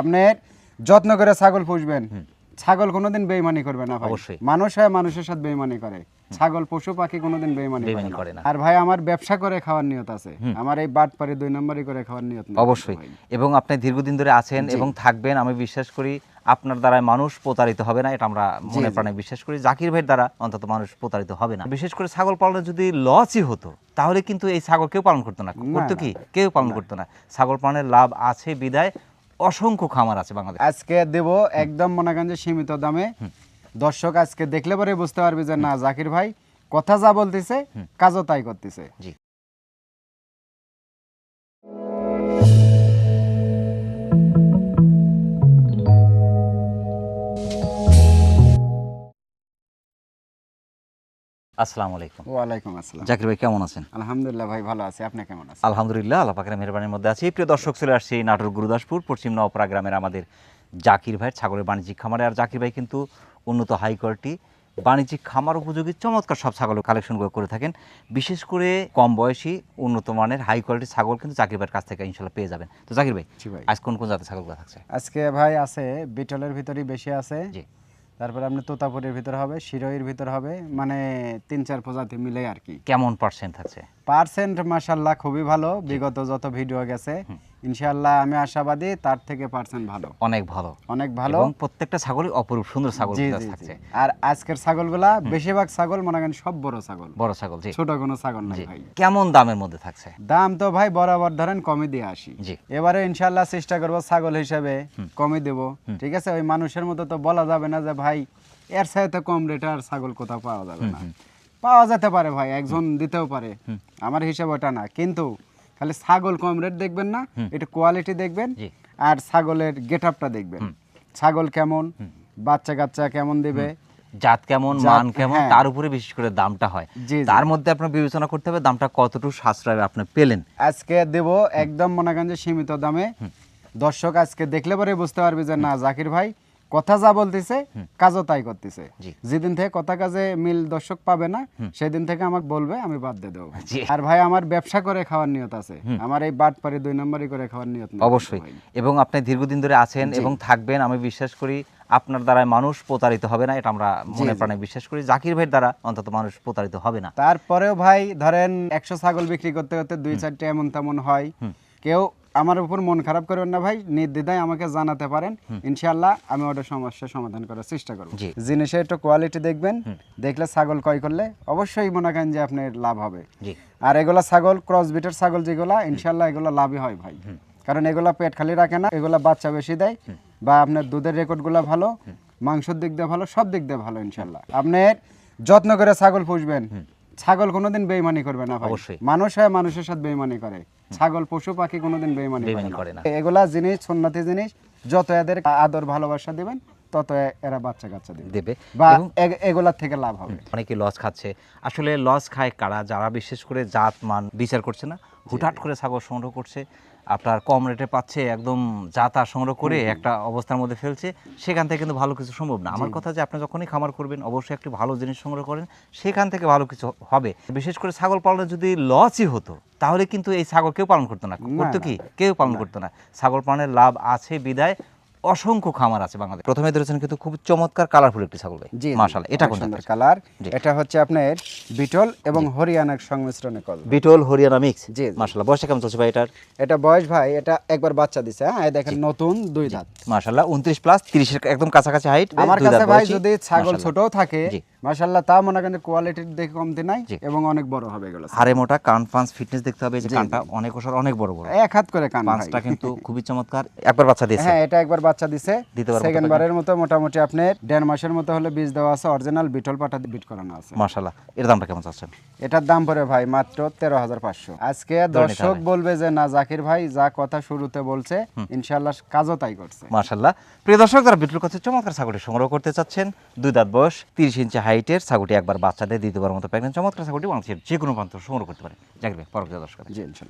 আপনার যত্ন করে ছাগল পুষবেন। ছাগল কোনোদিন বেইমানি করবে না ভাই। অবশ্যই। মানুষ হয় মানুষের সাথে বেইমানি করে। ছাগল পশু পাখি কোনোদিন বেইমানি করে না। আর ভাই আমার ব্যবসা করে খাওয়ার নিয়ত আছে। আমার এই বাট পারে দুই নম্বরই করে খাওয়ার নিয়ত অবশ্যই। এবং আপনি দীর্ঘদিন ধরে আছেন এবং থাকবেন আমি বিশ্বাস করি আপনার দ্বারা মানুষ প্রতারিত হবে না এটা আমরা মনে প্রাণে বিশ্বাস করি। জাকির ভাইয়ের দ্বারা অন্তত মানুষ প্রতারিত হবে না। বিশেষ করে ছাগল পালনে যদি লসই হতো তাহলে কিন্তু এই ছাগল কেউ পালন করতো না। করতো কি? কেউ পালন করতো না। ছাগল পালনের লাভ আছে বিদায়। অসংখ্য খামার আছে বাংলাদেশ। আজকে দেব একদম মনে করেন যে সীমিত দামে। দর্শক আজকে দেখলে পরে বুঝতে পারবে যে না জাকির ভাই কথা যা বলতেছে কাজও তাই করতেছে। আসসালামু আলাইকুম। ওয়ালাইকুম আসসালাম। জাকির ভাই কেমন আছেন? আলহামদুলিল্লাহ ভাই ভালো আছি। আপনি কেমন আছেন? আলহামদুলিল্লাহ আল্লাহ পাকের মেহরবানির মধ্যে আছি। প্রিয় দর্শক চলে আসছি নাটোর গুরুদাসপুর পশ্চিম নওপাড়া গ্রামের আমাদের জাকির ভাইয়ের ছাগলের বাণিজ্যিক খামারে। আর জাকির ভাই কিন্তু উন্নত হাই কোয়ালিটি বাণিজ্যিক খামার উপযোগী চমৎকার সব ছাগল কালেকশন করে থাকেন। বিশেষ করে কম বয়সী উন্নত মানের হাই কোয়ালিটির ছাগল কিন্তু জাকির ভাইয়ের কাছ থেকে ইনশাল্লাহ পেয়ে যাবেন। তো জাকির ভাই। আজ কোন কোন জাতের ছাগলগুলো থাকছে? আজকে ভাই আছে বিটলের ভিতরই বেশি আছে। জি। তারপরে আপনি তোতাপুরের ভিতর হবে শিরোইর ভিতর হবে মানে তিন চার প্রজাতি মিলে আর কি। কেমন পার্সেন্ট আছে? পার্সেন্ট মাসাল্লাহ খুবই ভালো। বিগত যত ভিডিও গেছে ইনশাআল্লাহ আমি আশাবাদী তার থেকে পার্সেন্ট ভালো। অনেক ভালো। অনেক ভালো। এবং প্রত্যেকটা ছাগলই অপরূপ সুন্দর ছাগল থাকছে। আর আজকের ছাগলগুলা বেশিরভাগ ছাগল মনে করেন সব বড় ছাগল। বড় ছাগল জি। ছোট কোনো ছাগল নাই ভাই। কেমন দামের মধ্যে থাকছে? দাম তো ভাই বরাবর ধরেন কমে দিয়ে আসি। জি। এবারে ইনশাল্লাহ চেষ্টা করব ছাগল হিসাবে কমে দেব। ঠিক আছে? ওই মানুষের মতো তো বলা যাবে না যে ভাই এর সাথে কম রেটে আর ছাগল কোথাও পাওয়া যাবে না। পাওয়া যেতে পারে ভাই একজন দিতেও পারে। আমার হিসাব ওটা না। কিন্তু খালি ছাগল কম রেট দেখবেন না এটা কোয়ালিটি দেখবেন আর ছাগলের গেট আপটা দেখবেন। ছাগল কেমন বাচ্চা কাচ্চা কেমন দেবে জাত কেমন মান কেমন হ্যাঁ। তার উপরে বিশেষ করে দামটা হয়। তার মধ্যে আপনার বিবেচনা করতে হবে দামটা কতটুকু সাশ্রয় আপনি পেলেন। আজকে দেব একদম মনে করেন যে সীমিত দামে। দর্শক আজকে দেখলে পরে বুঝতে পারবে যে না জাকির ভাই কথা যা বলতেছে কাজও তাই করতেছে। যেদিন থেকে কথা কাজে মিল দর্শক পাবে না সেদিন থেকে আমাকে বলবে আমি বাদ দিয়ে দেবো। আর ভাই আমার ব্যবসা করে খাওয়ার নিয়ত আছে। আমার এই বাট পারে দুই নম্বরই করে খাওয়ার নিয়ত অবশ্যই। এবং আপনি দীর্ঘদিন ধরে আছেন এবং থাকবেন আমি বিশ্বাস করি আপনার দ্বারা মানুষ প্রতারিত হবে না এটা আমরা মনে প্রাণে বিশ্বাস করি। জাকির ভাইয়ের দ্বারা অন্তত মানুষ প্রতারিত হবে না। তারপরেও ভাই ধরেন একশো ছাগল বিক্রি করতে করতে দুই চারটে এমন তেমন হয়। কেউ আমার উপর মন খারাপ করবেন না ভাই নির্দ্বিধায় আমাকে জানাতে পারেন। ইনশাল্লাহ আমি ওটা সমস্যার সমাধান করার চেষ্টা করব। জিনিসের একটু কোয়ালিটি দেখবেন দেখলে ছাগল ক্রয় করলে অবশ্যই মনে করেন যে আপনার লাভ হবে। আর এগুলা ছাগল ক্রস বিটের ছাগল যেগুলা ইনশাল্লাহ এগুলো লাভই হয় ভাই। কারণ এগুলা পেট খালি রাখে না এগুলা বাচ্চা বেশি দেয় বা আপনার দুধের রেকর্ড রেকর্ডগুলো ভালো মাংসের দিক দিয়ে ভালো সব দিক দিয়ে ভালো ইনশাল্লাহ আপনার যত্ন করে ছাগল পুষবেন। ছাগল কোনোদিন বেইমানি করবে না ভাই। অবশ্যই। মানুষ হয় মানুষের সাথে বেইমানি করে। ছাগল পশু পাখি কোনোদিন বেইমানি করে না। এগুলা জিনিস সুন্নতি জিনিস যত এদের আদর ভালোবাসা দিবেন তত এরা বাচ্চা কাচ্চা দিবে। দেবে। বা এগুলার থেকে লাভ হবে। অনেকে লস খাচ্ছে। আসলে লস খায় কারা? যারা বিশেষ করে জাত মান বিচার করছে না হুটহাট করে ছাগল সংগ্রহ করছে আপনার কম রেটে পাচ্ছে একদম যাতা সংগ্রহ করে একটা অবস্থার মধ্যে ফেলছে সেখান থেকে কিন্তু ভালো কিছু সম্ভব না। আমার কথা যে আপনি যখনই খামার করবেন অবশ্যই একটি ভালো জিনিস সংগ্রহ করেন সেখান থেকে ভালো কিছু হবে। বিশেষ করে ছাগল পালনে যদি লসই হতো তাহলে কিন্তু এই ছাগল কেউ পালন করতো না। করতো কি? কেউ পালন করতো না। ছাগল পালনের লাভ আছে বিদায় অসংখ্য খামার আছে বাংলাদেশ। প্রথমে ধরেছেন কিন্তু খুব চমৎকার কালারফুল একটি ছাগল ভাই। জি মাশাআল্লাহ এটা কোন? কালার এটা হচ্ছে আপনার বিটল এবং হরিয়ানার সংমিশ্রণে কল বিটল হরিয়ানা মিক্স জি। মাশাআল্লাহ বয়স কেমন চলছে ভাই এটার? এটা বয়স ভাই এটা একবার বাচ্চা দিছে হ্যাঁ? এই দেখেন নতুন দুই দাঁত। মাশাআল্লাহ 29 প্লাস 30 এর একদম কাছাকাছি হাইট আমার কাছে ভাই যদি ছাগল ছোটও থাকে। মাশাআল্লাহ তা মনে করেন কোয়ালিটির দেখে কমতি নাই এবং অনেক বড় হবে এগুলো। হাড়ে মোটা কান ফান্স ফিটনেস দেখতে হবে যে কানটা অনেক অনেক বড় বড়। এক হাত করে কান পাঁচটা কিন্তু খুবই চমৎকার। একবার বাচ্চা দিয়েছে। হ্যাঁ এটা একবার বাচ্চা দিছে। সেকেন্ড বারের মতো মোটামুটি আপনার দেড় মাসের মতো হলে বীজ দেওয়া আছে অরিজিনাল বিটল পাটা বিট করানো আছে। মাশাআল্লাহ। এর দামটা কেমন চাচ্ছেন? এটার দাম পড়ে ভাই মাত্র তেরো হাজার পাঁচশো। আজকে দর্শক বলবে যে না জাকির ভাই যা কথা শুরুতে বলছে ইনশাল্লাহ কাজও তাই করছে। মাশাআল্লাহ। প্রিয় দর্শক যারা বিটুল কাছে চমৎকার ছাগলটি সংগ্রহ করতে চাচ্ছেন দুই দাঁত বয়স 30 ইঞ্চি হাইট হাইটের ছাগলটি একবার বাচ্চাদের দ্বিতীয়বার মতো প্রেগনেন্ট চমৎকার ছাগলটি বাংলাদেশের যে কোনো প্রান্ত সংগ্রহ করতে পারে জাকির ভাই পরবর্তী দর্শক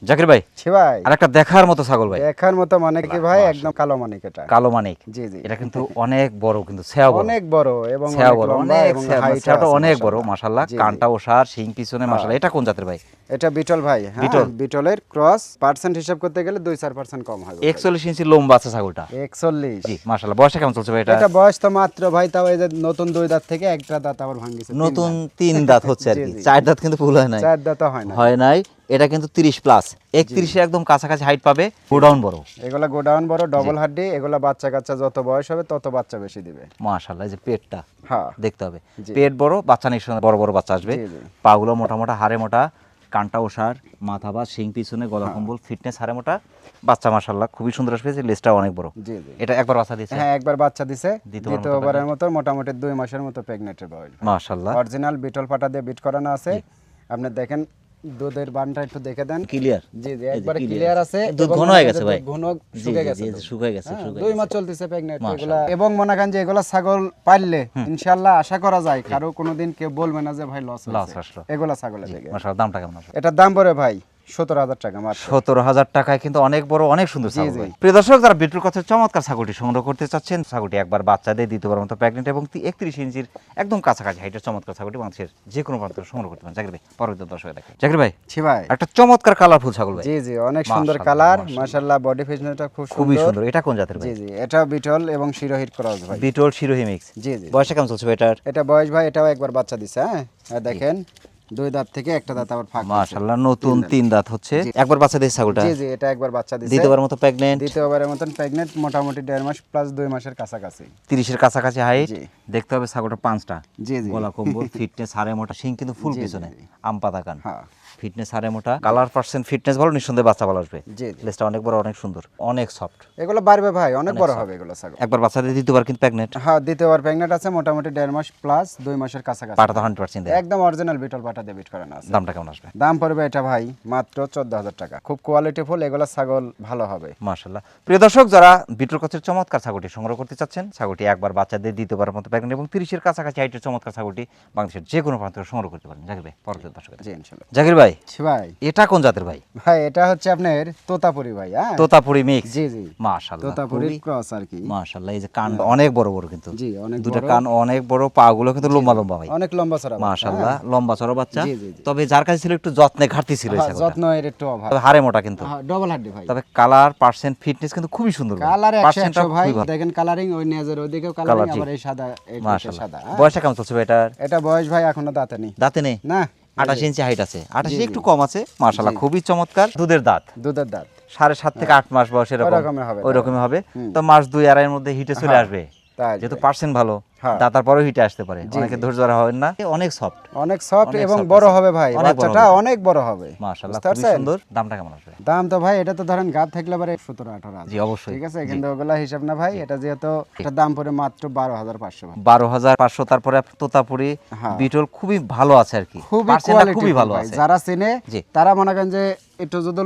জাকির ভাই ভাই। আর একটা দেখার মতো ছাগল ভাই। দেখার মতো মানে কি ভাই? একদম কালো মানিক এটা। কালো মানিক। জি জি। এটা কিন্তু অনেক বড় কিন্তু সেয়া বড়। অনেক বড় এবং অনেক বড় অনেক আছে অনেক বড় মাশাআল্লাহ। কানটা শিং পিছনে মাশাল্লাহ এটা কোন জাতের ভাই? এটা বিটল ভাই হ্যাঁ। বিটল। বিটলের ক্রস পার্সেন্ট হিসাব করতে গেলে দুই চার পার্সেন্ট কম হবে একচল্লিশ ইঞ্চি লম্বা আছে ছাগলটা। একচল্লিশ। জি মাশাল্লাহ বয়সটা কেমন চলছে ভাই এটা? এটা বয়স তো মাত্র ভাই তাও এই যে নতুন দুই দাঁত থেকে একটা দাঁত আবার ভাঙিছে নতুন তিন দাঁত হচ্ছে আর কি। চার দাঁত কিন্তু ফুল হয় নাই। চার দাঁত হয় না হয় নাই। এটা কিন্তু তিরিশ প্লাস একত্রিশে একদম কাছাকাছি হাইট পাবে। গোডাউন বড়। এগুলা গোডাউন বড় ডবল হাড্ডি এগুলা বাচ্চা কাচ্চা যত বয়স হবে তত বাচ্চা বেশি দিবে। মাশাআল্লাহ এই যে পেটটা হ্যাঁ। দেখতে হবে। পেট বড় বাচ্চা নিঃসন্দেহে বড় বড় বাচ্চা আসবে। পাগুলো মোটা মোটা হাড়ে মোটা। কানটা ওষার মাথা বা শিং পিছনে হ্যাঁ। গলা কম্বল ফিটনেস হারে মোটা। বাচ্চা মাশাল্লাহ খুবই সুন্দর আসবে। লেজটা অনেক বড়। এটা একবার বাচ্চা দিছে হ্যাঁ একবার বাচ্চা দিছে। দ্বিতীয়বারের মতো মোটামুটি দুই মাসের মতো প্রেগনেটের বয়স। মাশাল্লাহ অরিজিনাল বিটল পাটা দিয়ে বিট করানো আছে। আপনি দেখেন দুধের বানটা একটু দেখে দেন। ক্লিয়ার জি জি একবারে ক্লিয়ার আছে দুধ ঘন হয়ে গেছে ভাই। ঘন গেছে। গেছে, হ্যাঁ, দুই মাস চলতেছে প্রেগন্যান্ট এগুলা। এবং মনে করেন যে এগুলা ছাগল পাললে ইনশাআল্লাহ আশা করা যায় কারও কোনোদিন কেউ বলবে না যে ভাই লস লস আসলো। এগুলা ছাগলের মাশাআল্লাহ দামটা কেমন এটার দাম পড়ে ভাই সতেরো হাজার টাকা সতেরো হাজার টাকায় কিন্তু অনেক বড় অনেক সুন্দর ছাগল প্রিয় দর্শক যারা বিটুর কথা চমৎকার ছাগলটি সংগ্রহ করতে চাচ্ছেন ছাগলটি একবার বাচ্চাদের দ্বিতীয়বার মতো প্রেগনেন্ট এবং একত্রিশ ইঞ্চির একদম কাছাকাছি হাইটের চমৎকার ছাগলটি মানুষের যে কোনো প্রান্ত সংগ্রহ করতে পারেন। জাকির ভাই পরবর্তী দর্শক দেখেন জাকির ভাই একটা চমৎকার কালারফুল ছাগল ভাই। জি জি অনেক সুন্দর কালার মাশাআল্লাহ। বডি ফিটনেসটা খুব খুবই সুন্দর। এটা কোন জাতের ভাই? জি জি এটা বিটল এবং শিরোহিট ক্রস ভাই। বিটল শিরোহি মিক্স জি জি বয়সটা কেমন চলছে এটার? এটা বয়স ভাই এটাও একবার বাচ্চা দিছে হ্যাঁ দেখেন। দুই দাঁত থেকে একটা দাঁত আবার ফাঁক মাশাআল্লাহ নতুন তিন দাঁত হচ্ছে। একবার বাচ্চা দিয়েছে ছাগলটা? জি জি এটা একবার বাচ্চা দিয়েছে। দ্বিতীয়বার মতো প্রেগনেন্ট দ্বিতীয়বারের মতন প্রেগন্যান্ট মোটামুটি দেড় মাস প্লাস দুই মাসের কাছাকাছি। তিরিশের কাছাকাছি হাইট দেখতে হবে ছাগলটা পাঁচটা। জি জি। গলা কম্বল ফিটনেস হাড়ে মোটা শিং কিন্তু ফুল পিছনে। আম পাতা কান। হ্যাঁ। ফিটনেস হাড়ে মোটা। কালার পার্সেন্ট ফিটনেস ভালো নিঃসন্দেহে বাচ্চা ভালো আসবে। জি লেজটা অনেক বড় অনেক সুন্দর অনেক সফট এগুলো বাড়বে ভাই অনেক বড় হবে এগুলো ছাগল। একবার বাচ্চাদের দ্বিতীয়বার কিন্তু প্রেগনেন্ট হ্যাঁ দ্বিতীয়বার প্রেগনেন্ট আছে মোটামুটি দেড় মাস প্লাস দুই মাসের কাছাকাছি। পাটা তো হান্ড্রেড পার্সেন্ট একদম অরিজিনাল বিটল পাটা দিয়ে বিট করানো আছে। দামটা কেমন আসবে? দাম পড়বে এটা ভাই মাত্র চোদ্দ হাজার টাকা। খুব কোয়ালিটি ফুল এগুলো ছাগল ভালো হবে। মাশাল্লাহ প্রিয় দর্শক যারা বিটল কচের চমৎকার ছাগলটি সংগ্রহ করতে চাচ্ছেন ছাগলটি একবার বাচ্চাদের দ্বিতীয়বার মতো প্রেগনেন্ট এবং তিরিশের কাছাকাছি হাইটের চমৎকার ছাগলটি বাংলাদেশের যে কোনো প্রান্ত সংগ্রহ করতে পারেন। জাকির ভাই পরবর্তী দর্শক জি ইনশাল্লাহ জাকির ভাই ছি ভাই এটা কোন জাতের ভাই? ভাই এটা হচ্ছে আপনার তোতাপুরি ভাই হ্যাঁ? তোতাপুরি মিক্স জি জি। মাশাল্লাহ তোতাপুরি ক্রস আর কি। মাশাল্লাহ এই যে কান অনেক বড় বড় কিন্তু। জি অনেক দুটো কান অনেক বড় পা গুলো কিন্তু লম্বা লম্বা ভাই। অনেক লম্বা চড়া বাচ্চা, মাশাল্লাহ লম্বা চড়ো বাচ্চা। তবে যার কাছে ছিল একটু যত্নে ঘাটতি ছিল হ্যাঁ, যত্ন এর একটু অভাব। তবে হাড়ে মোটা কিন্তু। ডবল হাড্ডি ভাই। তবে কালার পার্সেন্ট ফিটনেস কিন্তু খুবই সুন্দর ভাই। কালার একশো Percent-টা একশো ভাই দেখেন কালারিং ওই নেজের কালারিং আবার এই সাদা এই সাদা হ্যাঁ? বয়সটা কেমন চলছে ভাই এটার? এটা বয়স ভাই এখনও দাঁতে নেই। দাঁতে নেই? না। আঠাশ ইঞ্চি হাইট আছে। আঠাশ। একটু কম আছে মার্শাল্লাহ খুবই চমৎকার। দুধের দাঁত। দুধের দাঁত। সাড়ে সাত থেকে আট মাস বয়স এরকম। ওই রকমই হবে। তো মাস দুই আড়াইয়ের মধ্যে হিটে চলে হ্যাঁ, আসবে। যেহেতু পার্সেন্ট ভালো। দাতার পরেও হিটে আসতে পারে। অনেকে ধৈর্য ধরা হয় না। অনেক সফট অনেক সফট এবং বড় হবে ভাই বাচ্চাটা অনেক বড় হবে। মাশাল্লাহ বুঝতে খুবই সুন্দর। দামটা কেমন আসবে? দাম তো ভাই এটা তো ধরেন গাব থাকলে পারে সতেরো আঠারো হাজার। জি অবশ্যই। ঠিক আছে? কিন্তু ওগুলা হিসাব না ভাই এটা যেহেতু এটা দাম পড়ে মাত্র বারো হাজার পাঁচশো ভাই। বারো হাজার পাঁচশো তারপরে তোতাপুরি হ্যাঁ। বিটল খুবই ভালো আছে আর কি। খুবই খুবই ভালো আছে। যারা চেনে তারা মনে করেন যে একটু যদি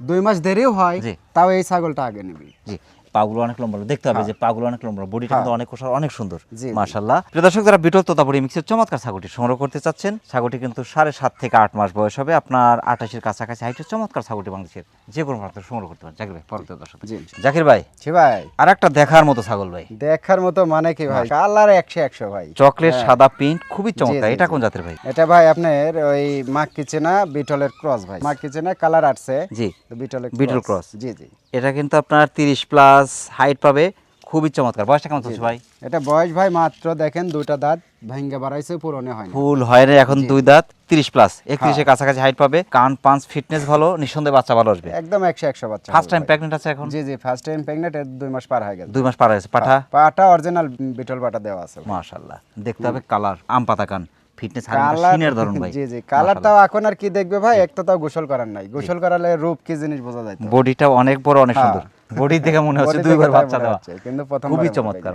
দুই মাস দেরিও হয় তাও এই ছাগলটা আগে নিবি। জি। পাগুলো অনেক লম্বা দেখতে হবে যে পাগুলো অনেক লম্বা বডিটা কিন্তু অনেক কোষার অনেক সুন্দর। হ্যাঁ। মাশাল্লাহ প্রিয় দর্শক যারা বিটল তোতাপুরি মিক্সের চমৎকার ছাগলটি সংগ্রহ করতে চাচ্ছেন ছাগলটি কিন্তু সাড়ে সাত থেকে আট মাস বয়স হবে। আপনার আঠাশের কাছাকাছি হাইটের চমৎকার ছাগলটি বাংলাদেশের যে কোনো প্রান্ত সংগ্রহ করতে পারেন। জাকির ভাই পরবর্তী দর্শক। জাকির ভাই ভাই। আর একটা দেখার মতো ছাগল ভাই। দেখার মতো মানে কি ভাই? কালার একশো একশো ভাই। চকলেট সাদা প্রিন্ট খুবই চমৎকার। হ্যাঁ। এটা কোন জাতের ভাই? এটা ভাই আপনার ওই মাক কিচেনা বিটলের ক্রস ভাই। মাক কিচেনা কালার আসছে। জি। বিটলের বিটল ক্রস। জি জি। এটা কিন্তু আপনার তিরিশ প্লাস হাইট পাবে খুবই চমৎকার। বয়সটা কেমন চলছে ভাই? এটা বয়স ভাই মাত্র দেখেন দুইটা দাঁত ভাঙ্গে বাড়াইছে পুরনে হয় ফুল হয় না এখন দুই দাঁত তিরিশ প্লাস একত্রিশের কাছাকাছি হাইট পাবে কান পাঁচ ফিটনেস ভালো নিঃসন্দেহে বাচ্চা ভালো আসবে। একদম একশো একশো বাচ্চা ফার্স্ট টাইম প্রেগনেন্ট আছে এখন? জি জি ফার্স্ট টাইম প্রেগনেন্ট দুই মাস পার হয়ে গেছে। দুই মাস পার হয়েছে পাঠা পাটা? অরিজিনাল বিটল পাটা দেওয়া আছে মাশাল্লাহ দেখতে হবে কালার আম পাতা কান। ফিটনেস কালার সিনের ভাই। জি জি কালার এখন আর কি দেখবে ভাই? একটা তাও গোসল করার নাই। গোসল করালে রূপ কি জিনিস বোঝা যায় বডিটা অনেক বড় অনেক হ্যাঁ। সুন্দর। বডি দেখে মনে হচ্ছে দুইবার বাচ্চা দেওয়া। কিন্তু প্রথম খুবই চমৎকার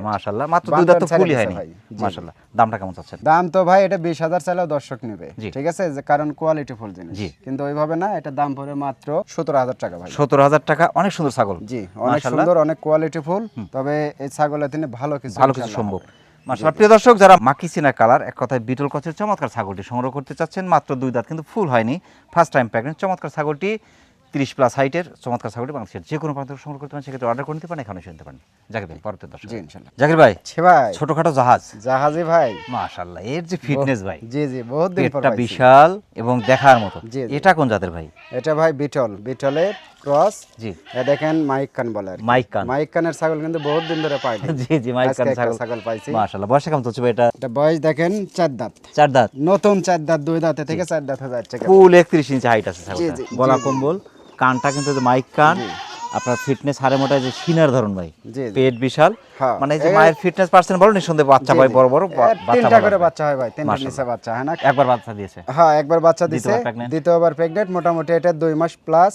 মাত্র দুই দাঁত দিছে হয়নি। দামটা কেমন চাচ্ছেন? দাম তো ভাই এটা বিশ হাজার চাইলেও দর্শক নেবে ঠিক আছে? যে কারণ কোয়ালিটি ফুল জিনিস। কিন্তু ওইভাবে না এটা দাম পড়ে মাত্র সতেরো হাজার টাকা ভাই। সতেরো হাজার টাকা অনেক সুন্দর ছাগল। জি অনেক সুন্দর অনেক কোয়ালিটি ফুল। তবে এই ছাগলের তিনি ভালো কিছু ভালো কিছু সম্ভব। মাশাআল্লাহ প্রিয় দর্শক যারা মাকি সিনা কালার এক কথায় বিটল কচের চমৎকার ছাগলটি সংগ্রহ করতে চাচ্ছেন মাত্র দুই দাঁত কিন্তু ফুল হয়নি। ফার্স্ট টাইম প্রেগনেন্ট চমৎকার ছাগলটি। তিরিশ প্লাস হাইটের চমৎকার ছাগলটি বাংলাদেশের যে কোনো প্রান্ত সংগ্রহ করতে পারেন সেক্ষেত্রে অর্ডার করে নিতে পারেন এখানে শুনতে পারেন। জাকির ভাই পরবর্তী দর্শক। জি জাকির ভাই ছে ভাই। ছোটখাটো জাহাজ। জাহাজি ভাই। মাশাআল্লাহ এর যে ফিটনেস ভাই। জি জি বহুত দিন পর পাইছি। বিশাল এবং দেখার মতো। এটা কোন জাতের ভাই? এটা ভাই বিটল। বিটলের ক্রস জি। এ দেখেন মাইক কান বলে মাইক কান মাইক কানের ছাগল কিন্তু বহুত দিন ধরে পাই জি জি মাইক কান ছাগল। ছাগল পাইছি। মাশাআল্লাহ বয়সে কেমন চলছে ভাই এটা? এটা বয়স দেখেন চার দাঁত। চার দাঁত। নতুন চার দাঁত দুই দাঁতে থেকে চার দাঁত হয়ে যাচ্ছে। ফুল একত্রিশ ইঞ্চি হাইট আছে ছাগলটা। জি, গলা। কম্বল। কানটা কিন্তু মাইক কান আপনার ফিটনেস হারে মোটা যে সিনার ধরুন ভাই। পেট বিশাল। হ্যাঁ। মানে যে মায়ের ফিটনেস পার্সেন্ট বলো নিঃসন্দেহে বাচ্চা ভাই বড় বড় বাচ্চা তিনটা করে বাচ্চা হয় ভাই তিনটা। নিচে বাচ্চা হয় না? একবার বাচ্চা দিয়েছে। হ্যাঁ একবার বাচ্চা দিছে। দ্বিতীয়বার? প্রেগনেন্ট মোটামুটি এটা দুই মাস প্লাস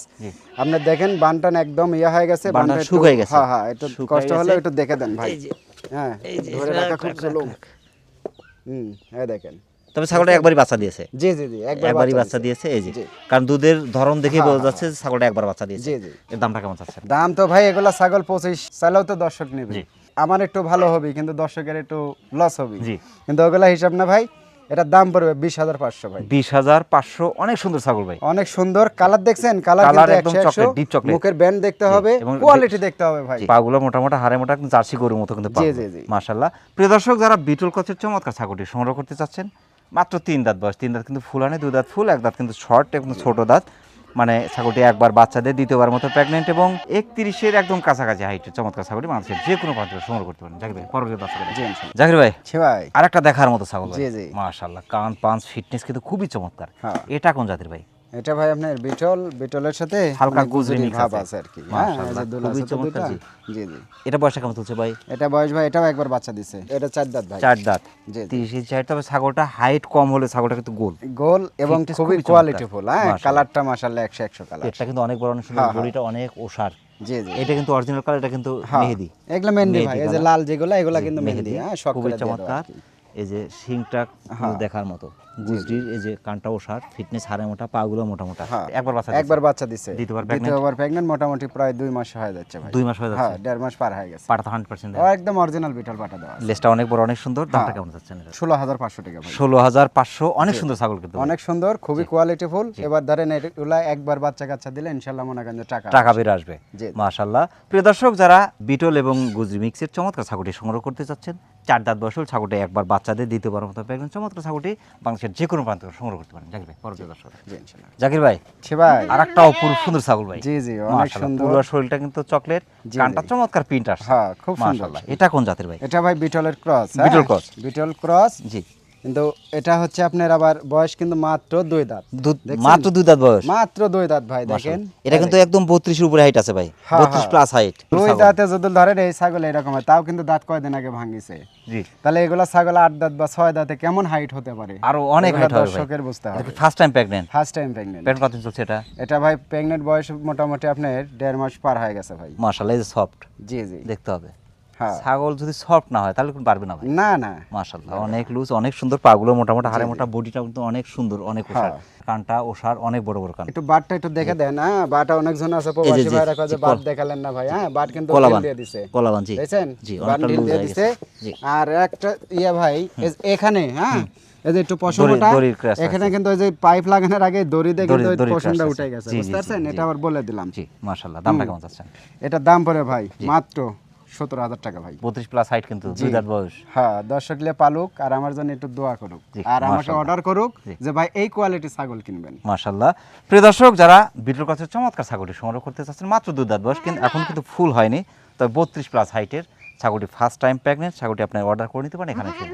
আপনি দেখেন বানটান একদম ইয়া হয়ে গেছে বানটা শুকায় গেছে। হ্যাঁ হ্যাঁ একটু কষ্ট হলে একটু দেখে দেন ভাই। হ্যাঁ ধরে রাখা খুব জুলুম হুম এই দেখেন। তবে ছাগলটা একবারই বাচ্চা দিয়েছে। জি জি জি একবারই বাচ্চা দিয়েছে। এই যে। কারণ দুধের ধরন দেখে হ্যাঁ, বোঝা হ্যাঁ, যাচ্ছে ছাগলটা একবার বাচ্চা দিয়েছে। জি, জি। এর দামটা কেমন চাচ্ছেন? দাম তো ভাই এগুলা ছাগল পঁচিশ চাইলেও তো দর্শক নেবে। আমার একটু ভালো হবে কিন্তু দর্শকের একটু লস হবে। জি। কিন্তু ওগুলা হিসাব না ভাই এটার দাম পড়বে বিশ হাজার পাঁচশো ভাই। বিশ হাজার পাঁচশো অনেক সুন্দর ছাগল ভাই। অনেক সুন্দর। কালার দেখছেন? কালার কিন্তু একদম chocolate, deep chocolate। মুখের ব্যান্ড দেখতে হবে কোয়ালিটি দেখতে হবে ভাই। পাগুলো মোটামোটা হারে মোটা জার্সি গরুর মতো কিন্তু জি, জি, জি। মাশাল্লাহ প্রিয় দর্শক যারা বিটল কচের চমৎকার ছাগলটি সংগ্রহ করতে চাচ্ছেন মাত্র তিন দাঁত বয়স তিন দাঁত কিন্তু ফুল আনে দু দাঁত ফুল এক দাঁত কিন্তু শর্ট এবং ছোট দাঁত। মানে ছাগলটি একবার বাচ্চা দেয় দ্বিতীয়বার মতো প্রেগনেন্ট এবং একত্রিশের একদম কাছাকাছি হাইট চমৎকার ছাগলটি মানুষের যে কোনো পাত্র সংগ্রহ করতে পারেন। জাকির ভাই পরবর্তী দর্শক জাকির ভাই ভাই। আর একটা দেখার মতো ছাগল। মাশাল্লাহ কান পাঁচ ফিটনেস কিন্তু খুবই চমৎকার। হ্যাঁ। এটা কোন জাতির ভাই? এটা ভাই আপনার বিটল বিটলের সাথে হালকা মানে গুজরি ভাব আছে। আর কি। হ্যাঁ খুবই চমৎকার, জি। জি এটা বয়সটা কেমন চলছে ভাই? এটা বয়স ভাই এটাও একবার বাচ্চা দিছে। এটা চার দাঁত ভাই। চার দাঁত। জি, জি। তিরিশ ইঞ্চি height, তবে ছাগলটা হাইট কম হলে ছাগলটা কিন্তু গোল। গোল এবং খুবই খুবই কোয়ালিটিফুল হ্যাঁ কালারটা মাশাআল্লাহ একশো একশো কালার পেটটা কিন্তু অনেক বড় অনেক সুন্দর হ্যাঁ, হ্যাঁ। বডিটা অনেক ওষার। জি জি। এটা কিন্তু অরিজিনাল কালার এটা কিন্তু হ্যাঁ, মেহেদি। এগুলো মেহেন্দি ভাই এই যে লাল যেগুলো এগুলো কিন্তু মেহেদি। হ্যাঁ শখ খুবই করে চমৎকার। এই যে শিংটা কিন্তু দেখার মতো। গুজরির এই যে কানটা ওষার ফিটনেস হারে মোটা পাগুলো মোটা মোটা হ্যাঁ। একবার বাচ্চা একবার বাচ্চা দিছে। দ্বিতীয়বার pregnant? দ্বিতীয়বার প্রেগনেন্ট মোটামুটি প্রায় দুই মাস হয়ে যাচ্ছে ভাই। দুই মাস হয়ে হ্যাঁ যাচ্ছে দেড় মাস পার হয়ে গেছে। পাটা তো হান্ড্রেড পার্সেন্ট ও একদম অরিজিনাল বিটল পাটা আছে। লেসটা অনেক বড় অনেক সুন্দর। দামটা হ্যাঁ। কেমন যাচ্ছে এটা ষোলো হাজার পাঁচশো টাকা ভাই। ষোলো হাজার পাঁচশো। অনেক সুন্দর ছাগল কিন্তু অনেক সুন্দর খুবই কোয়ালিটিফুল এবার ধরেন এগুলা একবার বাচ্চা কাচ্চা দিলে ইনশাল্লাহ মনে করেন টাকা টাকা বের আসবে। জি। মাশাল্লাহ প্রিয় দর্শক যারা বিটল এবং গুজরি মিক্সের চমৎকার ছাগলটি সংগ্রহ করতে চাচ্ছেন চার দাঁত বয়সল ছাগলটি একবার বাচ্চাদের দ্বিতীয়বার মতো পেয়ে চমৎকার ছাগলটি বাংলাদেশের যে কোনো প্রান্ত সংগ্রহ করতে পারেন। জাকির ভাই পরবর্তী দর্শক। জাকির ভাই সে ভাই। আর একটা অপূর্ব সুন্দর ছাগল ভাই। জি জি অনেক সুন্দর। পুরো শরীরটা কিন্তু চকলেট কানটা চমৎকার প্রিন্ট আসছে। হ্যাঁ খুব সুন্দর এটা কোন জাতের ভাই? এটা ভাই বিটলের cross Beetal cross. Beetal cross. জি। কিন্তু এটা হচ্ছে আপনার আবার বয়স কিন্তু মাত্র দুই দাঁত। মাত্র দুই দাঁত বয়স? মাত্র দুই দাঁত ভাই দেখেন। এটা কিন্তু একদম বত্রিশের উপরে হাইট আছে ভাই। হ্যাঁ, বত্রিশ হ্যাঁ। প্লাস হাইট দুই দাঁতে যদি ধরেন এই ছাগল এরকম হয় তাও কিন্তু দাঁত কয়দিন আগে ভাঙিছে? তাহলে এগুলা ছাগল আট দাঁত বা ছয় দাঁতে কেমন হাইট হতে পারে? আরও অনেক এগুলা হাইট হবে দর্শকের বুঝতে হবে। First time pregnant first time pregnant pant কত চলছে এটা? এটা ভাই প্রেগনেন্ট বয়স মোটামুটি আপনার দেড় মাস পার হয়ে গেছে ভাই। মাশাআল্লাহ সফট জি জি। দেখতে হবে। হ্যাঁ ছাগল যদি সফট না হয় তাহলে পারবে না ভাই। না না। মাশাআল্লাহ অনেক লুজ অনেক সুন্দর পাগুলো মোটামুটি হাড়ে মোটা বডিটা কিন্তু অনেক সুন্দর অনেক ওষার কানটা ওষার অনেক বড় বড় কান। একটু বাটটা একটু দেখে দেন হ্যাঁ বাটা অনেকজন আছে প্রবাসী ভাইরা বাট দেখালেন না ভাই হ্যাঁ বাট কিন্তু দিয়ে দিছে। কলাবান জি। দেখছেন? জি অনেকটা লুজ দিয়ে হয়ে দিছে। আর একটা ইয়া ভাই এখানে হ্যাঁ এই যে একটু পশমটা। এখানে কিন্তু ওই যে পাইপ লাগানোর আগে দড়ি দিয়ে কিন্তু পশমটা উঠে গেছে বুঝতে পারছেন? এটা আবার বলে দিলাম। জি মাশাআল্লাহ দামটা কেমন যাচ্ছে এটার দাম পড়ে ভাই মাত্র সতেরো হাজার টাকা ভাই। বত্রিশ প্লাস হাইট কিন্তু দুই দাঁত বয়স। হ্যাঁ দর্শক লিয়ে পালুক আর আমার জন্য একটু দোয়া করুক। আর আমাকে অর্ডার করুক যে ভাই এই কোয়ালিটি ছাগল কিনবেন। মাশাল্লাহ প্রিয় দর্শক যারা বিটুর কাছে চমৎকার ছাগলটি সংগ্রহ করতে চাচ্ছেন মাত্র দুই দাঁত বয়স কিন্তু এখন কিন্তু ফুল হয়নি তবে বত্রিশ প্লাস হাইটের ছাগলটি ফার্স্ট টাইম প্রেগনেন্ট ছাগলটি আপনি অর্ডার করে নিতে পারেন এখানে ভাই,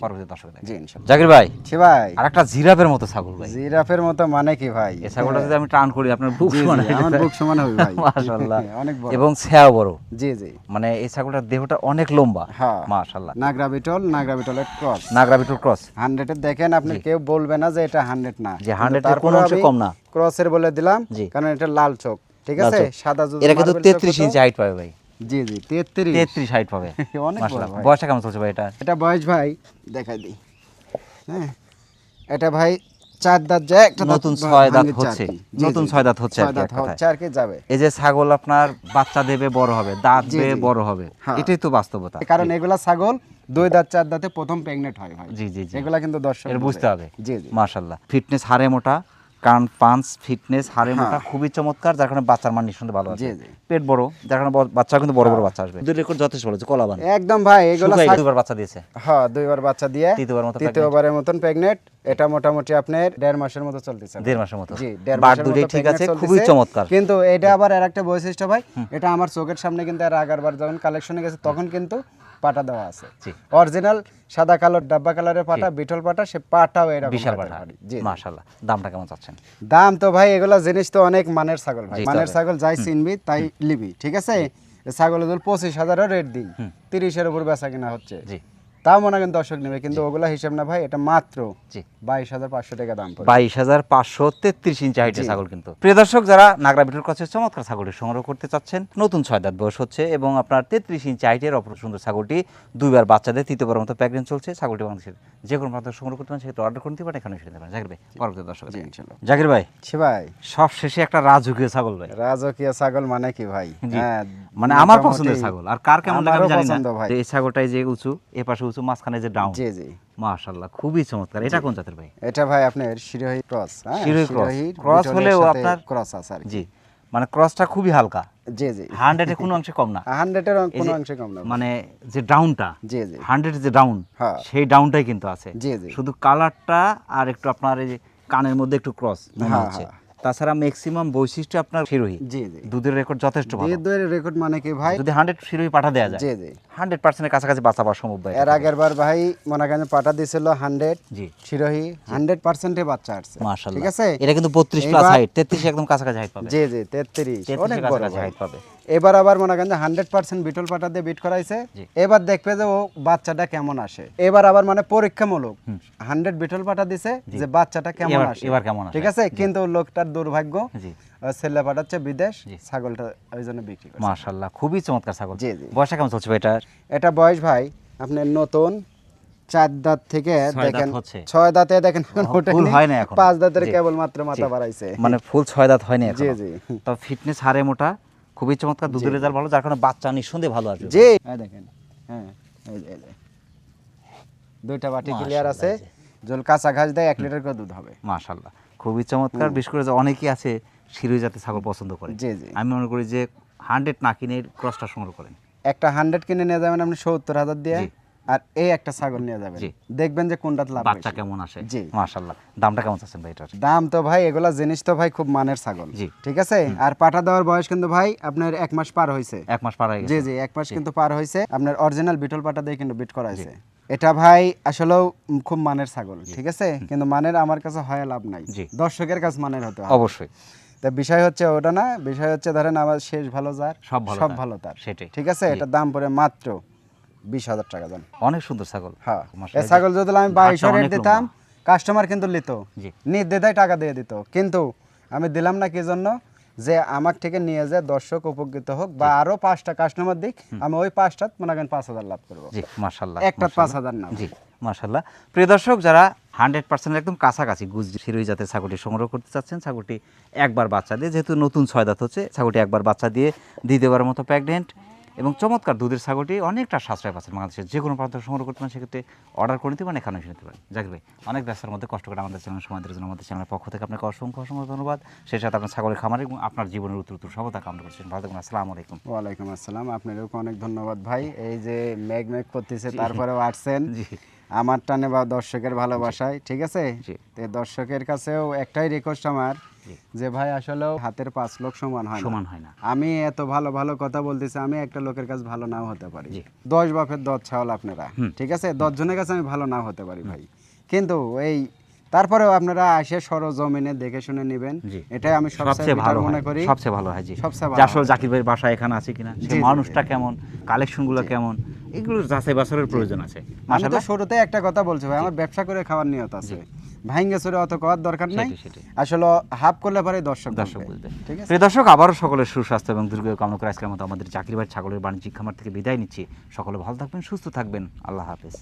পরবর্তী দর্শক জি ইনশাল্লাহ। জাকির ভাই ছি ভাই। আর একটা জিরাফের মতো ছাগল ভাই। জিরাফের মতো মানে কি ভাই? এই ছাগলটা যদি আমি টান করি আপনার বুক জি, জি, সমান হয়ে আমার বুক সমান হবে ভাই। মাশাআল্লাহ। অনেক বড়। এবং ছায়া বড়। জি জি। মানে এই ছাগলটার দেহটা অনেক লম্বা। হ্যাঁ। মাশাআল্লাহ। নাগরা বিটল নাগরা বিটলের ক্রস। নাগরা বিটুর ক্রস। হান্ড্রেডের দেখেন আপনি কেউ বলবে না যে এটা হান্ড্রেড না। যে 100 এর কোনো অংশে কম না। ক্রসের বলে দিলাম কারণ এটা লাল চোখ। ঠিক আছে? সাদা যদি এরা কিন্তু marble চোখ তেত্রিশ হতো- ইঞ্চি হাইট পাবে ভাই। জি জি তেত্রিশ। তেত্রিশ হাইট পাবে। অনেক। বয়সটা কেমন চলছে ভাই এটা? এটা বয়স ভাই দেখাই দিই। হ্যাঁ এটা ভাই চার দাঁত যায় একটা নতুন ছয় দাঁত হচ্ছে। নতুন ছয় দাঁত হচ্ছে আর কি যাবে। এই যে ছাগল আপনার বাচ্চা দেবে বড় হবে। দাঁত দেবে বড় হবে। হ্যাঁ। এটাই তো বাস্তবতা। কারণ এগুলা ছাগল দুই দাঁত চার দাঁতে প্রথম প্রেগনেন্ট হয় জি জি জি। এগুলা কিন্তু দর্শক এর বুঝতে হবে। জি জি। মাশাল্লাহ ফিটনেস হারে মোটা কারণ পাঞ্চ ফিটনেস হারে হ্যাঁ। মোটা খুবই চমৎকার যার কারণে বাচ্চার মান নিঃসন্দেহে ভালো আছে। পেট বড় যার কারণে বাচ্চা কিন্তু বড় বড় বাচ্চা আসবে। দুই রেকর্ড যথেষ্ট ভালো কলা বান একদম ভাই এগুলা দুবার বাচ্চা দিয়েছে। হ্যাঁ দুইবার বাচ্চা দিয়ে তৃতীয়বার মতো তৃতীয়বারের মতন প্রেগনেন্ট এটা মোটামুটি আপনার দেড় মাসের মতো চলতেছে দেড় মাসের মতো। জি দেড় মাসের দুটোই মতো ঠিক আছে খুবই চমৎকার। কিন্তু এটা আবার আর একটা বৈশিষ্ট্য ভাই এটা আমার চোখের সামনে কিন্তু এর আগেরবার যখন কালেকশনে গেছে তখন কিন্তু পাটা দেওয়া আছে। অরিজিনাল সাদা কালো ডাব্বা কালারের পাটা বিটল পাটা সে পাটাও এরকম বিশাল পাটা। জি মাশাআল্লাহ। দামটা কেমন চাচ্ছেন? দাম তো ভাই এগুলা জিনিস তো অনেক মানের ছাগল ভাই। মানের ছাগল যাই চিনবি তাই লিবি ঠিক আছে? ছাগলের ছাগল পঁচিশ হাজারও রেট দিই। তিরিশের উপর বেচা কিনা হচ্ছে। জি। তাও মনে করেন দর্শক নেবে কিন্তু ওগুলা হিসাব না ভাই এটা মাত্র জি। বাইশ হাজার পাঁচশো টাকা দাম বাইশ হাজার পাঁচশো তেত্রিশ ইঞ্চি হাইটের ছাগল কিন্তু। প্রিয় দর্শক যারা নাগরা বিটুর কাছে চমৎকার ছাগলটি সংগ্রহ করতে চাচ্ছেন নতুন ছয় দাঁত বয়স হচ্ছে এবং আপনার তেত্রিশ ইঞ্চি হাইটের অপর সুন্দর ছাগলটি দুইবার বাচ্চাদের তৃতীয়বার মতো চলছে। ছাগলটি বাংলাদেশের যে কোনো প্রান্ত সংগ্রহ করতে পারেন সেক্ষেত্রে অর্ডার করতে পারেন এখানে পারেন। জাকির ভাই পরবর্তী দর্শক জাকির ভাই ভাই। সব শেষে একটা রাজকীয় ছাগল ভাই। রাজকীয় ছাগল মানে কি ভাই? হ্যাঁ, মানে আমার পছন্দের ছাগল। আর কার কেমন লাগে জানি না। এই ছাগলটাই যে উঁচু এ পাশে উঁচু মাঝখানে যে ডাউন জি জি। মাশাআল্লাহ খুবই চমৎকার। এটা কোন জাতের ভাই? এটা ভাই আপনার শিরোহী ক্রস হ্যাঁ? শিরোহী cross বিটলের হলেও আপনার- ক্রস আছে আর জি মানে ক্রসটা খুবই হালকা। জি জি। হান্ড্রেডে কোনো অংশে কম না। হান্ড্রেডের এই কোনো অংশে কম না। মানে যে ডাউনটা জি জি। হান্ড্রেড যে ডাউন হ্যাঁ। সেই ডাউনটাই কিন্তু আছে। জি জি। শুধু কালারটা আর একটু আপনার এই যে কানের মধ্যে একটু ক্রস মনে হ্যাঁ, হচ্ছে। হ্যাঁ। তাছাড়া ম্যাক্সিমাম বৈশিষ্ট্য আপনার শিরোহী জি জি। দুধের রেকর্ড যথেষ্ট ভালো। দিয়ে দুয়ের রেকর্ড মানে কি ভাই? যদি হান্ড্রেড শিরোহী পাঠা দেওয়া যায়। জি জি। হান্ড্রেড পার্সেন্টের কাছাকাছি বাঁচা পাওয়া সম্ভব ভাই। এর আগের বার ভাই মনে করেন পাটা দিছিল হান্ড্রেড জি। শিরোহী হান্ড্রেড পার্সেন্টে বাচ্চা আসছে। মাশাআল্লাহ। ঠিক আছে? এটা কিন্তু বত্রিশ প্লাস হাইট তেত্রিশ একদম কাছাকাছি হাইট পাবে। জি জি তেত্রিশ। অনেক বড় হাইট পাবে। এবার আবার মনে করেন যে হান্ড্রেড পার্সেন্ট বিটল পাটা দিয়ে বিট করাইছে। এবার দেখবে যে ও বাচ্চাটা কেমন আসে। এবার আবার মানে পরীক্ষামূলক হান্ড্রেড বিটল পাটা দিছে যে বাচ্চাটা কেমন আসে। এবার কেমন ঠিক আছে? কিন্তু লোকটার দুর্ভাগ্য। ছেলে পাঠাচ্ছে বিদেশ ছাগলটা ওই জন্য বিক্রি করে খুবই চমৎকার ছাগল। জি, জি। বয়সটা কেমন চলছে এটা এটা বয়স ভাই আপনার নতুন চার দাঁত থেকে দেখেন ছয় দাঁতে দেখেন ফুল হয় না এখনও। পাঁচ দাঁতের। কেবল মাত্র মাথা। বাড়াইছে। মানে ফুল ছয় দাঁত হয়নি জি জি। তো ফিটনেস হারে মোটা খুবই চমৎকার দুধের রেজাল্ট ভালো যার কারণে বাচ্চা নিঃসন্দেহে ভালো আসবে জি। দেখেন। হ্যাঁ। দুইটা বাটি ক্লিয়ার আছে। জল কাঁচা ঘাস দেয় এক লিটার করে দুধ হবে। মাশাল্লাহ খুবই চমৎকার। বিশেষ করে যে অনেকেই আছে শিরোই জাতের ছাগল পছন্দ করে। জি জি। আমি মনে করি যে হান্ড্রেড না কিনে ক্রসটা সংগ্রহ করেন। একটা হান্ড্রেড কিনে নিয়ে যাবেন আপনি সত্তর হাজার দিয়ে আর এই একটা ছাগল নিয়ে যাবেন। দেখবেন যে কোনটাতে লাভ বাচ্চা কেমন আসে। জি। মাশাল্লাহ দামটা কেমন চাচ্ছেন ভাই এটার? দাম তো ভাই এগুলা জিনিস তো ভাই খুব মানের ছাগল। জি। ঠিক আছে? আর পাঠা দেওয়ার বয়স কিন্তু ভাই আপনার এক মাস পার হয়েছে। এক মাস পার হয়ে জি জি এক মাস কিন্তু পার হয়েছে। আপনার অরিজিনাল বিটল পাটা দিয়ে কিন্তু বিট করা হয়েছে। এটা ভাই আসলেও খুব মানের ছাগল ঠিক আছে? কিন্তু মানের আমার কাছে হয় লাভ নাই। দর্শকের কাছে মানের হতে অবশ্যই। তা বিষয় হচ্ছে ওটা না বিষয় হচ্ছে ধরেন আমার শেষ ভালো যার সব ভালো সব তার। ভালো তার। সেটাই। ঠিক আছে? এটার দাম পড়ে মাত্র বিশ হাজার টাকা দাম অনেক সুন্দর ছাগল। হ্যাঁ। এই ছাগল যদি আমি বাইশ হাতটা রেট দিতাম কাস্টমার কিন্তু নিত। নির্দ্বিধায় টাকা দিয়ে দিত। কিন্তু আমি দিলাম না কি জন্য? যে আমার থেকে নিয়ে যে দর্শক উপকৃত হোক বা আরও পাঁচটা কাস্টমার দিক আমি ওই পাঁচটা মনে করেন পাঁচ হাজার লাভ করব। জি মাশাল্লাহ একটা পাঁচ হাজার না জি মাসাল্লাহ প্রিয় দর্শক যারা হান্ড্রেড পার্সেন্ট একদম কাছাকাছি গুজ শিরোই জাতের ছাগলটি সংগ্রহ করতে চাচ্ছেন ছাগলটি একবার বাচ্চা দিয়ে যেহেতু নতুন ছয় দাঁত হচ্ছে ছাগলটি একবার বাচ্চা দিয়ে দ্বিতীয়বার মতো প্রেগনেন্ট এবং চমৎকার দুধের ছাগলটি অনেকটা সাশ্রয় পাচ্ছেন বাংলাদেশের যে কোনো প্রান্ত সংগ্রহ করতে পারেন সেক্ষেত্রে অর্ডার করে নিতে পারেন এখানে এসে নিতে পারেন। জাকির ভাই অনেক ব্যস্তার মধ্যে কষ্ট করে আমাদের চ্যানেল সময় জন্য আমাদের চ্যানেলের পক্ষ থেকে আপনাকে অসংখ্য অসংখ্য ধন্যবাদ। সেই সাথে আপনার ছাগলের খামার এবং আপনার জীবনের উত্তর উত্তর সবতা কামনা করছেন ভালো থাকুন আসসালামু আলাইকুম। ওয়ালাইকুম আসসালাম আপনারও অনেক ধন্যবাদ ভাই। এই যে ম্যাগ ম্যাগ করতেছে তারপরেও আসছেন। জি। আমার টানে বা দর্শকের ভালোবাসায় ঠিক আছে? জি। তো দর্শকের কাছেও একটাই রিকোয়েস্ট আমার। যে ভাই আসলেও হাতের পাঁচ লোক সমান হয় সমান হয় না। আমি এত ভালো ভালো কথা বলতেছি আমি একটা লোকের কাছে ভালো নাও হতে পারি। দশ বাপের দশ ছাওয়াল আপনারা ঠিক আছে? দশ জনের কাছে আমি ভালো নাও হতে পারি ভাই। কিন্তু এই তারপরেও আপনারা আসে সরজমিনে দেখে শুনে নেবেন। এটাই আমি সবচেয়ে ভালো মনে করি। সবচেয়ে ভালো হয় জি। সবচেয়ে ভালো আসলে জাকির ভাইয়ের বাসা এখানে আছে কিনা সে মানুষটা কেমন কালেকশনগুলো কেমন এগুলোর যাচাই বাছারের প্রয়োজন আছে। আমি তো শুরুতে একটা কথা বলছি ভাই আমার ব্যবসা করে খাওয়ার নিয়ত আছে। ভাইঙ্গে চুরে অত করার দরকার নাই। আসলে হাফ করলে পরে দর্শক দর্শক বুঝবে। বুঝবে ঠিক আছে? প্রিয় দর্শক আবারও সকলের সুস্বাস্থ্য এবং দীর্ঘ কামনা করে আজকের মতো আমাদের চাকরি বাড়ি ছাগলের বাণিজ্যিক খামার থেকে বিদায় নিচ্ছি। সকলে ভালো থাকবেন সুস্থ থাকবেন। আল্লাহ হাফেজ।